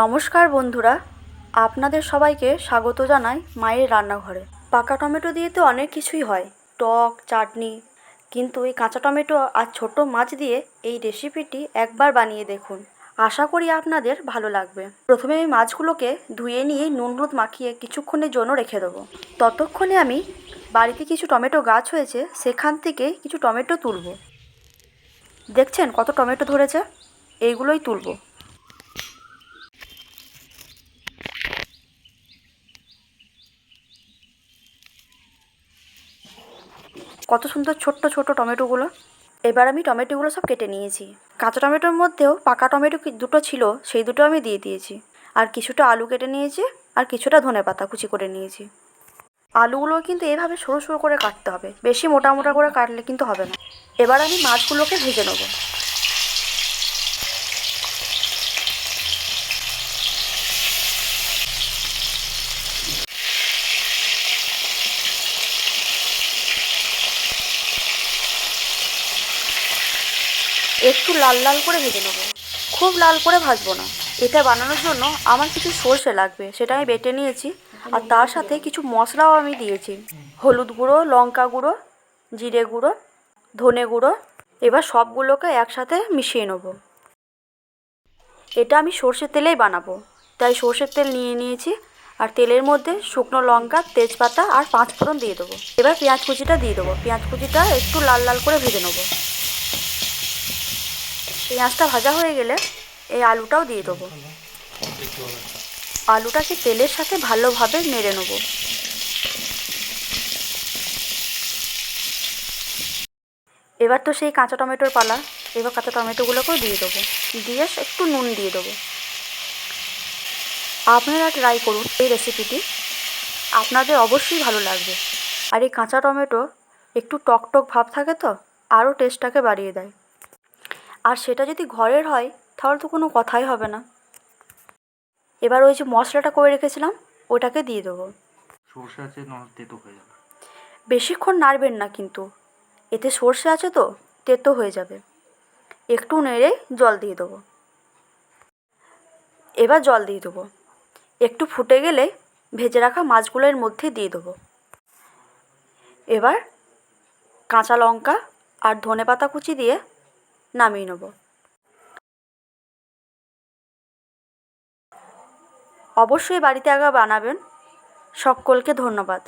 নমস্কার বন্ধুরা, আপনাদের সবাইকে স্বাগত জানাই মায়ের রান্নাঘরে। পাকা টমেটো দিয়ে তো অনেক কিছুই হয়, টক, চাটনি। কিন্তু এই কাঁচা টমেটো আর ছোট মাছ দিয়ে এই রেসিপিটি একবার বানিয়ে দেখুন। আশা করি আপনাদের ভালো লাগবে। প্রথমে আমি মাছগুলোকে ধুয়ে নিয়ে নুন হলুদ মাখিয়ে কিছুক্ষণের জন্য রেখে দেবো। ততক্ষণে আমি বাড়িতে কিছু টমেটো গাছ হয়েছে, সেখান থেকে কিছু টমেটো তুলব। দেখছেন কত টমেটো ধরেছে? এইগুলোই তুলবো। কত সুন্দর ছোট্ট ছোট টমেটোগুলো। এবার আমি টমেটোগুলো সব কেটে নিয়েছি। কাঁচা টমেটোর মধ্যেও পাকা টমেটো দুটো ছিল, সেই দুটো আমি দিয়ে দিয়েছি। আর কিছুটা আলু কেটে নিয়েছি, আর কিছুটা ধনে পাতা কুচি করে নিয়েছি। আলুগুলো কিন্তু এভাবে সরু সরু করে কাটতে হবে। বেশি মোটা মোটা করে কাটলে কিন্তু হবে না। এবার আমি মাছগুলোকে ভেজে নেব। একটু লাল লাল করে ভেজে নেব। খুব লাল করে ভাজবো না। এটা বানানোর জন্য আমার কিছু সর্ষে লাগবে, সেটা আমি বেটে নিয়েছি। আর তার সাথে কিছু মশলাও আমি দিয়েছি। হলুদ গুঁড়ো, লঙ্কা গুঁড়ো, জিরে গুঁড়ো, ধনে গুঁড়ো, এবার সবগুলোকে একসাথে মিশিয়ে নেব। এটা আমি সর্ষের তেলেই বানাবো। তাই সর্ষের তেল নিয়ে নিয়েছি। আর তেলের মধ্যে শুকনো লঙ্কা, তেজপাতা আর পাঁচ ফোড়ন দিয়ে দেবো। এবার পেঁয়াজ কুচিটা দিয়ে দেবো। পেঁয়াজ কুচিটা একটু লাল লাল করে ভেজে নেব। পেঁয়াজটা ভাজা হয়ে গেলে এই আলুটাও দিয়ে দেবো। আলুটাকে তেলের সাথে ভালোভাবে নেড়ে নেব। এবার তো সেই কাঁচা টমেটোর পালা, এবার কাঁচা টমেটোগুলোকেও দিয়ে দেবো। দিয়ে একটু নুন দিয়ে দেবো। আপনারা ট্রাই করুন এই রেসিপিটি আপনাদের অবশ্যই ভালো লাগবে। আর এই কাঁচা টমেটো একটু টক টক ভাব থাকে তো, আরও টেস্টটাকে বাড়িয়ে দেয়। আর সেটা যদি ঘরের হয় তাহলে তো কোনো কথাই হবে না। এবার ওই যে মশলাটা করে রেখেছিলাম ওটাকে দিয়ে দেবো। সর্ষে আছে তেতো হয়ে যাবে। বেশিক্ষণ নাড়বেন না কিন্তু। এতে সর্ষে আছে তো তেতো হয়ে যাবে। একটু নেড়ে জল দিয়ে দেবো। এবার জল দিয়ে দেবো। একটু ফুটে গেলে ভেজে রাখা মাছগুলোর মধ্যে দিয়ে দেবো। এবার কাঁচা লঙ্কা আর ধনে পাতা কুচি দিয়ে নামিয়ে নেব। অবশ্যই বাড়িতে আগা বানাবেন। সকলকে ধন্যবাদ।